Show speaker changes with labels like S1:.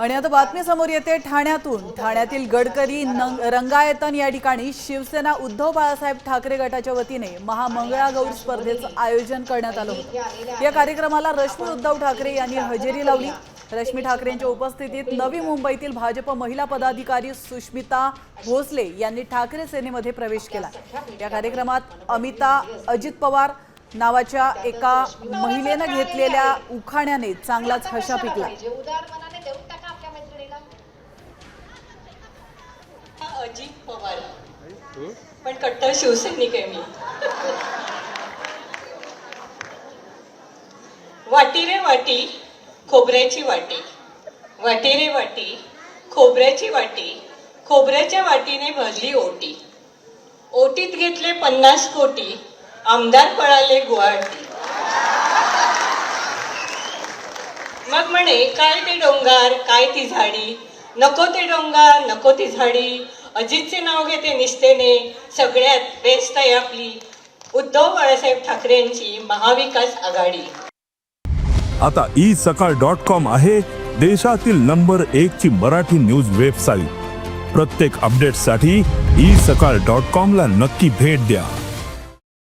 S1: आणि आता बातमी समोर येते ठाण्यातून. ठाण्यातील गडकरी नंग- रंगायतन या ठिकाणी शिवसेना उद्धव बाळासाहेब ठाकरे गटाच्या वतीने महामंगळागौर स्पर्धेचं आयोजन करण्यात आलं होतं. या कार्यक्रमाला रश्मी उद्धव ठाकरे यांनी हजेरी लावली. रश्मी ठाकरेंच्या उपस्थितीत नवी मुंबईतील भाजप महिला पदाधिकारी सुष्मिता भोसले यांनी ठाकरे सेनेमध्ये प्रवेश केला. या कार्यक्रमात अमिता अजित पवार नावाच्या एका महिलेनं घेतलेल्या उखाण्याने चांगलाच हशा पिकला.
S2: अजित पवार. पण कट्टर शिवसैनिक आहे मी. वाटी रे वाटी खोबऱ्याची वाटी. वाटी रे वाटी खोबऱ्याची वाटी खोबऱ्याच्या वाटीने भरली ओटी. ओटीत घेतले पन्नास कोटी आमदार पळाले गुवाहाटी. मग म्हणे काय ते डोंगर काय ती झाडी? नको ते डोंगर नको ती झाडी. अजितचे नाव घेते निष्ठेने सगळ्यात बेस्ट आहे आपली. उद्धव बाळासाहेब ठाकरेंची महाविकास आघाडी.
S3: आता ई सकाळ डॉट कॉम आहे देशातील नंबर एक ची मराठी न्यूज वेबसाईट प्रत्येक अपडेटसाठी ई सकाळ डॉट कॉम ला नक्की भेट द्या.